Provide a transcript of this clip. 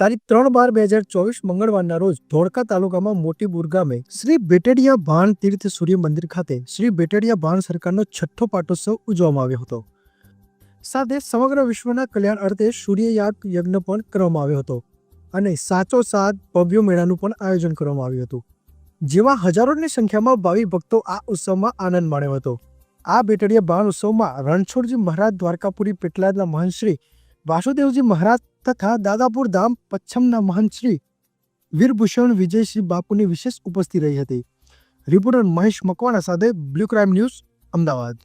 તારીખ ત્રણ બાર બે હજાર ચોવીસ મંગળવારના રોજ ધોળકા તાલુકામાં મોટી બુરગામે શ્રી બેટેડિયા ભાણ તીર્થ સૂર્ય મંદિર ખાતે શ્રી બેટેડિયા ભાણ સરકારનો છઠ્ઠો પાટોત્સવ ઉજવવામાં આવ્યો હતો. સાથે સમગ્ર વિશ્વના કલ્યાણ અર્થે સૂર્યયાગ યજ્ઞ પણ કરવામાં આવ્યો હતો અને સાચો સાત ભવ્ય મેળાનું પણ આયોજન કરવામાં આવ્યું હતું. જેમાં હજારોની સંખ્યામાં ભાવિ ભક્તો આ ઉત્સવમાં આનંદ માણ્યો હતો. આ બેટડિયા બાણ ઉત્સવમાં રણછોડજી મહારાજ દ્વારકાપુરી પેટલાદના મહંત શ્રી વાસુદેવજી મહારાજ તથા દાદાપુર ધામ પચ્છમના મહંત શ્રી વીરભૂષણ વિજયશ્રી બાપુની વિશેષ ઉપસ્થિત રહી હતી. રિપોર્ટર મહેશ મકવાણા સાથે બ્લુ ક્રાઇમ ન્યૂઝ, અમદાવાદ.